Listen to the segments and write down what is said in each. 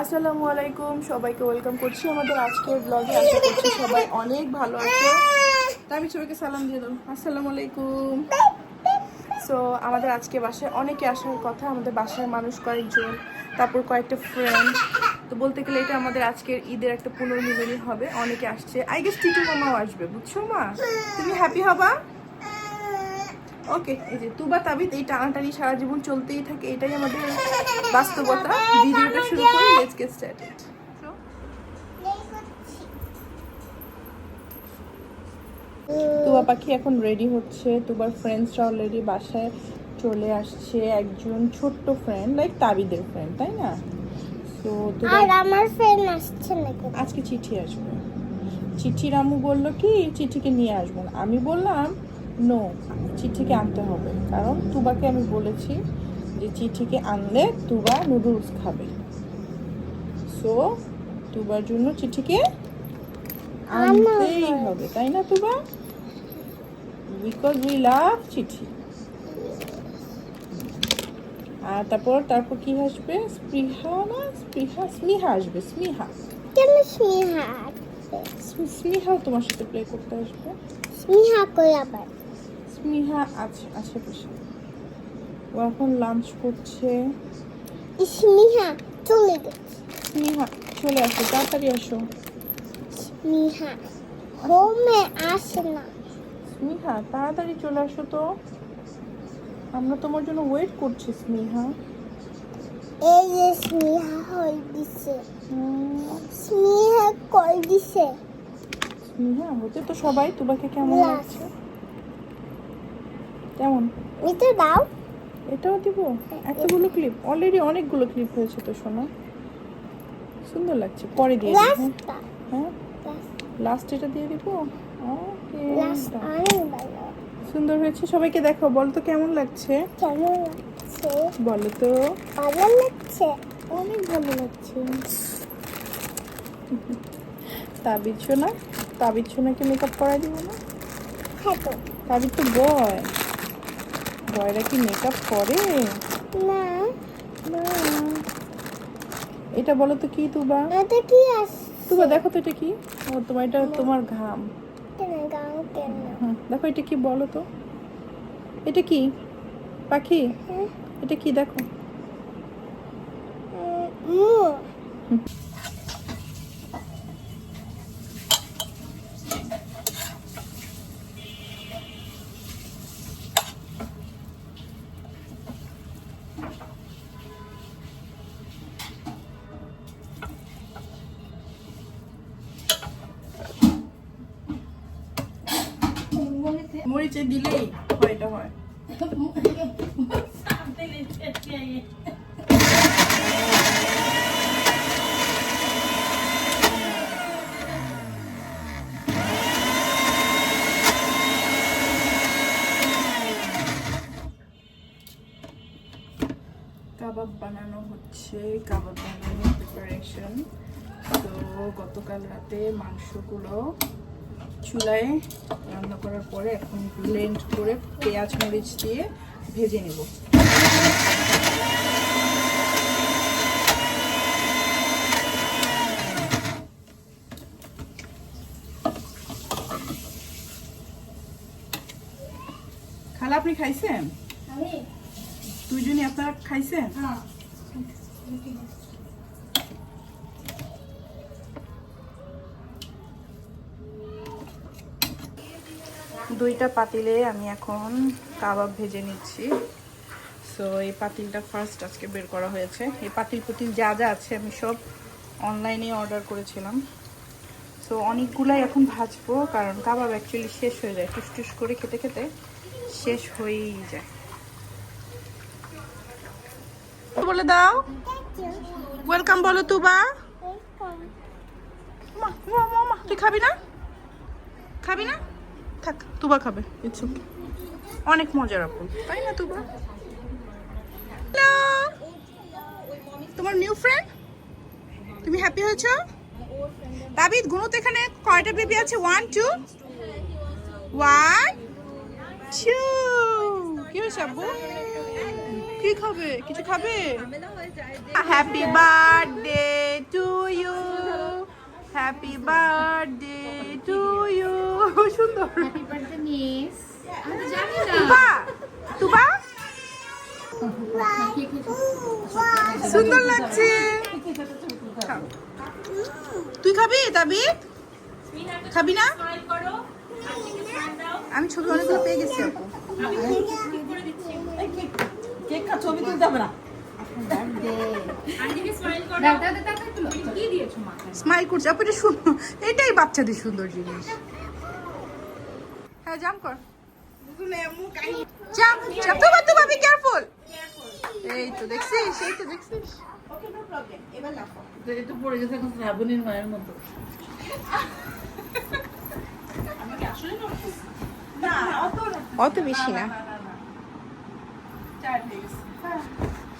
আসসালামু আলাইকুম সবাইকে ওয়েলকাম করছি আমাদের আজকের ব্লগে আশা করছি সবাই অনেক ভালো আছে। তা আমি সবাইকে সালাম দিয়ে দাও আসসালামু আলাইকুম। সো আমাদের আজকে বাসায় অনেকে আসার কথা আমাদের বাসায় মানুষ কয়েকজন তারপর কয়েকটা ফ্রেন্ড তো বলতে গেলে এটা আমাদের আজকের ঈদের একটা পুনর্মিলনী হবে। অনেকে আসছে। আই গেস টিটু মামাও আসবে বুঝছ মা? তুমি হ্যাপি হবা? ওকে এই যে তুবা তাবিদ এই টানাটানি সারা জীবন চলতেই থাকে এটাই আমাদের বাস্তবতা। ভিডিওটা শুরু করি লেটস গেট স্টার্টেড তুবা পাখি এখন রেডি হচ্ছে তুবার ফ্রেন্ডসরা অলরেডি বাসায় চলে আসছে একজন ছোট্ট ফ্রেন্ড লাইক তাবিদের ফ্রেন্ড তাই না? তো আর আমার ফ্রেন্ড আসছে নাকি? আজকে চিঠি আসবে। চিঠি রামু বলল কি চিঠিকে নিয়ে আসব আমি বললাম নো চিঠিকে আনতে হবে। কারণ তুবাকে আমি বলেছি যে চিঠিকে আনলে তুবা নুডলস খাবে। সো তুবার জন্য চিঠিকে আনতেই হবে তাই না তুবা? বিকজ উই লাভ চিঠি। আর তারপর তারপর কি আসবে? স্পৃহা না? স্পৃহা স্মিহা আসবে স্মিহা কেন স্নেহা তোমার সাথে প্লে করতে আসবে। স্নেহা কই আবার? স্মিহা আছে আশেপাশে। ও এখন লাঞ্চ করছে। স্নেহা চলে গেছে। স্মিহা চলে আসো তাড়াতাড়ি আসো। স্নেহা হোমে আসে না। স্মিহা তাড়াতাড়ি চলে আসো তো। আমরা তোমার জন্য ওয়েট করছি স্মিহা এই যে স্নেহা হয়ে দিছে স্নেহা কই দিছে। স্মিহা হতে তো সবাই তোমাকে কেমন লাগছে? কেমন? মিতে দাও। এটাও দিব? এতগুলো ক্লিপ অলরেডি অনেকগুলো ক্লিপ হয়েছে তো শোনা। সুন্দর লাগছে। পরে দিয়ে দিই, হ্যাঁ? লাস্ট এটা দিয়ে দিব? ওকে সুন্দর হয়েছে। সবাইকে দেখো বল তো কেমন লাগছে? কেমন লাগছে? বলো তো। ভালো লাগছে? অনেক ভালো লাগছে। তাবিজ না তাবিজ সোনাকে মেকআপ করাই দিব না? হ্যাঁ তো। তাবিজ তো বয়। বয়রা কি মেকআপ করে? না। না এটা বলো তো কি তুবা? এটা কি তুবা দেখো তো এটা কি। ও তোমার এটা তোমার ঘাম। কেন দেখো এটা কি বলো তো। এটা কি? পাখি? হ্যাঁ। এটা কি দেখো। মরিচে দিলেই হয় এটা হয়। কাবাব বানানো হচ্ছে, কাবাব বানানোর প্রিপারেশন তো গতকাল রাতে মাংসগুলো চুলায় রান্না করার পরে এখন ব্লেন্ড করে পেঁয়াজ মরিচ দিয়ে ভেজে নেব। খালা আপনি খাইছেন? দুইজনই আপনারা খাইছেন? দুইটা পাতিলে আমি এখন কাবাব ভেজে নিচ্ছি। সো এই পাতিলটা ফার্স্ট আজকে বের করা হয়েছে। এই পাতিল পুতিল যা যা আছে আমি সব অনলাইনে অর্ডার করেছিলাম। সো অনেকগুলাই এখন ভাজবো কারণ কাবাব অ্যাকচুয়ালি শেষ হয়ে যায়। টুস টুস করে খেতে খেতে শেষ হয়েই যায়। বলে দাও। ওয়েলকাম বলো তুবা। তুই খাবি না? খাবি না? থাক, তুবা খাবে ওকে অনেক মজার আপু, তাই না তুবা? হ্যালো তোমার নিউ ফ্রেন্ড তুমি হ্যাপি হয়েছো? দাবিদ গুনুত এখানে কয়টা বেবি আছে? ওয়ান টু ওয়ান টু কি হয়েছে আব্বু কি খাবে? কিছু খাবে? Happy birthday happy birthday to you সুন্দর। হ্যাপি বার্থডে মিস আমি জানি না। তুবা তুবা সুন্দর লাগছে। তুই খাবি তাবিদ খাবি না? আমি ছবি অনেকগুলো পেয়ে গেছি। আপু কেক ছবি তুলতে হবে না। স্মাইল করছে আপু এটা সুন্দর এটাই বাচ্চাদের সুন্দর জিনিস হ্যাঁ জাম্প কর জাম্প জাম্প তো কেয়ারফুল এই তো দেখছিস এই তো দেখছিস ওকে নো প্রবলেম এবার লাফাও একটু পড়ে গেছে এখন শ্রাবণীর মায়ের মতো না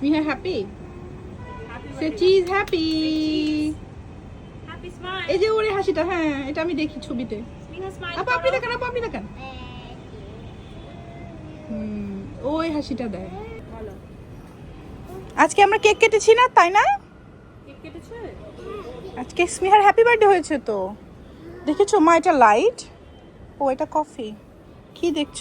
পড়ে যাবে Smiha happy say cheese happy এই যে ওরে হাসিটা হ্যাঁ এটা আমি দেখি ছবিতে। আপা আপনি দেখান আপা আপনি দেখান। ওই হাসিটা দেয়। আজকে আমরা কেক কেটেছি না তাই না? আজকে স্মিহার হ্যাপি বার্থডে হয়েছে তো। দেখেছ মা এটা লাইট ও এটা কফি কি দেখছ?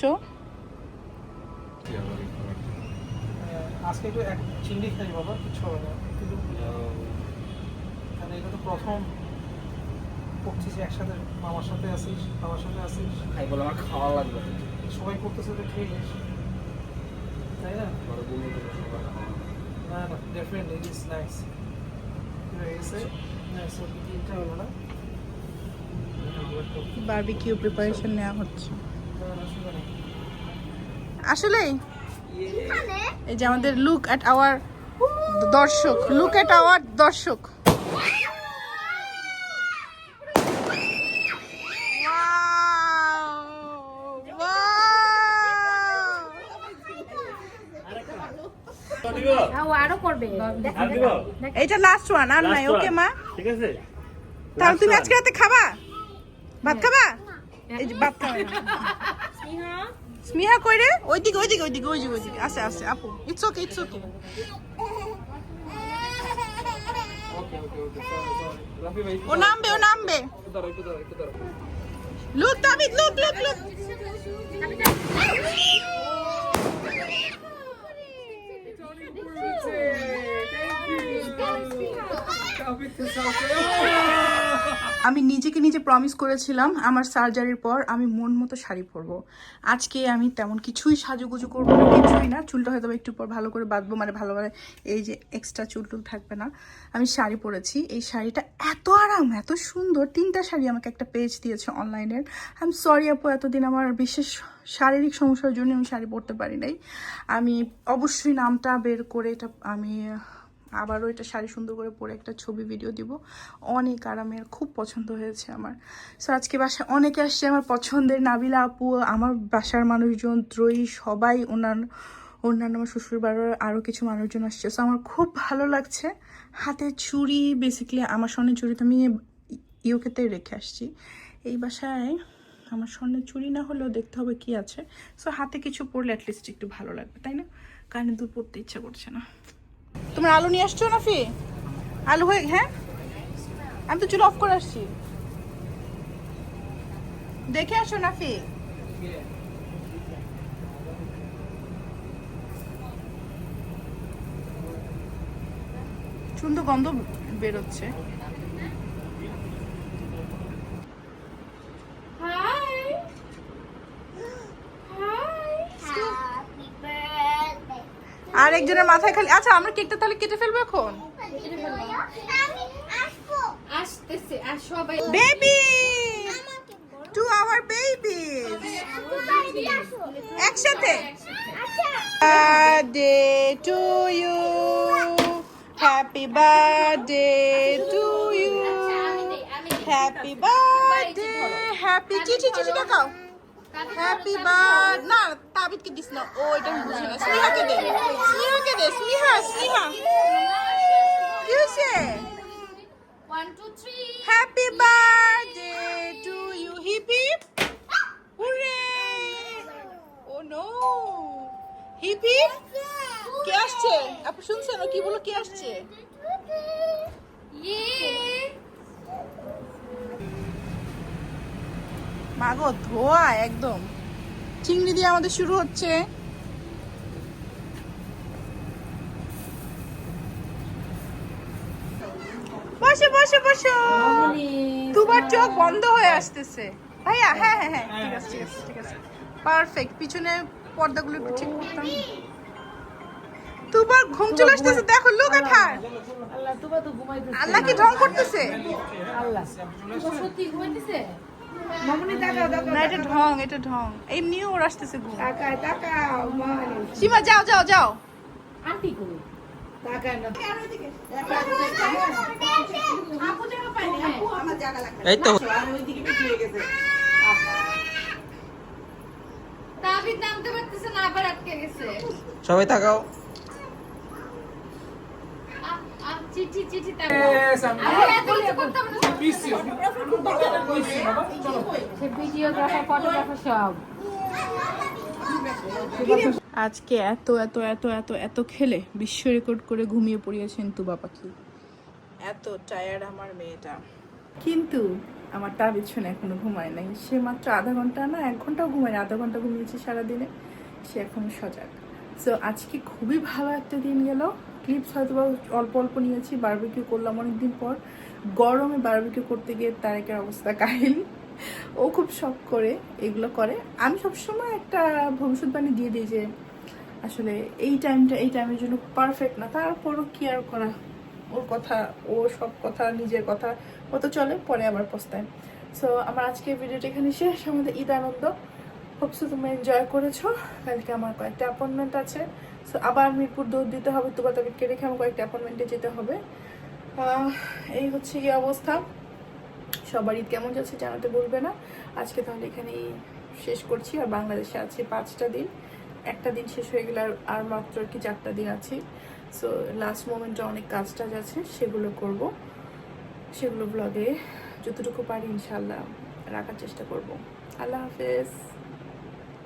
আজকে একটু এক চিংড়ি খাই বাবা কিছু হবে না। কিন্তু এটা তো প্রথম করছিস একসাথে মামার সাথে আসিস বাবার সাথে আসিস। খাই বলে আমার খাওয়া লাগবে। সবাই করতেছে তো খেয়ে নিস তাই না না না ডেফিনেটলি ইট ইজ নাইস হয়ে গেছে নাইস ওকে তিনটা হলো না। বারবিকিউ প্রিপারেশন নেওয়া হচ্ছে। আসলেই? এই যে আমাদের লুক অ্যাট আওয়ার দর্শক লুক অ্যাট আওয়ার দর্শক। লাস্ট ওয়ান আর নাই ওকে মা? ঠিক আছে? তাহলে তুমি আজকে রাতে খাবা? ভাত খাবা? এই যে ভাত খাবে স্মিহা কই রে? ওইদিকে ওইদিকে ওইদিকে ওইদিকে ওইদিকে। আসে আসে আপু। It's okay it's okay okay okay okay sorry sorry Rafi ভাই ও নামবে ও নামবে। লুক দাবিদ লুক লুক লুক। আমি নিজেকে নিজে প্রমিস করেছিলাম, আমার সার্জারির পর আমি মন মতো শাড়ি পরবো। আজকে আমি তেমন কিছুই সাজুগুজু করব না, কিছুই না। চুলটা হয়তো একটু পর ভালো করে বাঁধবো মানে ভালোভাবে এই যে এক্সট্রা চুল টুল থাকবে না। আমি শাড়ি পরেছি। এই শাড়িটা এত আরাম, এত সুন্দর। তিনটা শাড়ি আমাকে একটা পেজ দিয়েছে অনলাইনের আই এম সরি আপু, এতদিন আমার বিশেষ শারীরিক সমস্যার জন্য আমি শাড়ি পরতে পারি নাই। আমি অবশ্যই নামটা বের করে এটা আমি আবারও এটা শাড়ি সুন্দর করে পরে একটা ছবি ভিডিও দিব। অনেক আরামের, খুব পছন্দ হয়েছে আমার। সো আজকে বাসায় অনেকে আসছে আমার পছন্দের, নাবিলা আপু, আমার বাসার মানুষজন, ত্রয়ী, সবাই অন্যান্য অন্যান্য আমার শ্বশুর বাড়ির আরও কিছু মানুষজন আসছে। সো আমার খুব ভালো লাগছে। হাতে চুড়ি বেসিক্যালি আমার স্বর্ণের চুড়ি তো আমি ইউকেতে রেখে আসছি। এই বাসায় আমার স্বর্ণের চুরি না হলেও দেখতে হবে কি আছে। সো হাতে কিছু পরলে অ্যাটলিস্ট একটু ভালো লাগবে, তাই না? কানে দুধ পড়তে ইচ্ছা করছে না। তোমার আলু নিয়ে আসছো নাফি? আলু হয়ে হ্যাঁ? আমি তো চুল অফ করে আসছি। দেখে আসো নাফি। সুন্দর গন্ধ বেরোচ্ছে। আর একজনের মাথায় খালি আচ্ছা আমরা কেকটা তাহলে কেটে ফেলব এখন? বেবি টু আওয়ার আসো একসাথে? Birthday to you. আমি দেই আমি দেই হ্যাপি বার্থডে হ্যাপি চিঠি চিঠি দেখাও। হ্যাপি বার্থ না তাবিদকে দিস না ও এটা আমি বুঝি না। স্নেহাকে দে স্নেহাকে দে স্নেহা স্নেহা। কি হয়েছে? Happy birthday to you hip hip hurray oh no hip hip কে আসছে? আপনি শুনছেন? ও কি বলো কে আসছে? ইয়ে মাগো ধোয়া একদম। চিংড়ি দিয়ে আমাদের শুরু হচ্ছে। বসো বসো বসো। দুবার চোখ বন্ধ হয়ে আসতেছে। ভাইয়া হ্যাঁ হ্যাঁ হ্যাঁ ঠিক আছে ঠিক আছে ঠিক আছে। পারফেক্ট পিছনে পর্দাগুলো একটু ঠিক করতাম। দুবার ঘুম চলে আসতেছে দেখো লুক এট আল্লাহ কি ঢং করতেছে? আল্লাহ। সত্যি ঘুমাইতেছে? না এটা ঢং এটা ঢং। এমনিও ওর আসতেছে ঘুম। তাকাও তাকাও মানে সীমা যাও যাও যাও। আন্টি করো এই তো। তাবিদ নামতে পারতেছে না আবার আটকে গেছে। সবাই তাকাও। চিঠি চিঠি ভিডিওগ্রাফার ফটোগ্রাফার সব আজকে এত এত এত এত এত খেলে বিশ্ব রেকর্ড করে ঘুমিয়ে পড়িয়েছেন তুবা পাখি এত টায়ার্ড আমার মেয়েটা কিন্তু আমার তার পিছনে এখনও ঘুমায় নাই সে মাত্র আধা ঘণ্টা না এক ঘন্টাও ঘুমায় না আধা ঘণ্টা ঘুমিয়েছে সারাদিনে সে এখনও সজাগ সো আজকে খুবই ভালো একটা দিন গেল ক্লিপস হয়তো বা অল্প অল্প নিয়েছি বারবিকিউ করলাম অনেকদিন পর। গরমে বারবিকিউ করতে গিয়ে তারেকের অবস্থা কাহিল। ও খুব শখ করে এগুলো করে। আমি সবসময় একটা ভবিষ্যৎবাণী দিয়ে দিই যে, আসলে এই টাইমটা এই টাইমের জন্য পারফেক্ট না। তারপরও কি আর করা? ওর কথা, ও সব কথা, নিজের কথা, ও তো চলে, পরে আবার পস্তায়। সো আমার আজকে ভিডিওটা এখানে শেষ। আমাদের ঈদ আনন্দ। হোপসো তুমি এনজয় করেছ। কালকে আমার কয়েকটা অ্যাপয়েন্টমেন্ট আছে। সো আবার মিরপুর দৌড় দিতে হবে, তুবা তাবিদকে রেখে আমার কয়েকটা অ্যাপয়েন্টমেন্টে যেতে হবে। এই হচ্ছে কি অবস্থা। সবার ঈদ কেমন যাচ্ছে জানাতে বলবে না। আজকে তাহলে এখানেই শেষ করছি। আর বাংলাদেশে আছে পাঁচটা দিন। একটা দিন শেষ হয়ে গেলে আর মাত্র কি চারটা দিন আছে। সো লাস্ট মোমেন্টে অনেক কাজ টাজ আছে সেগুলো করব। সেগুলো ব্লগে যতটুকু পারি ইনশাল্লাহ রাখার চেষ্টা করব। আল্লাহ হাফেজ।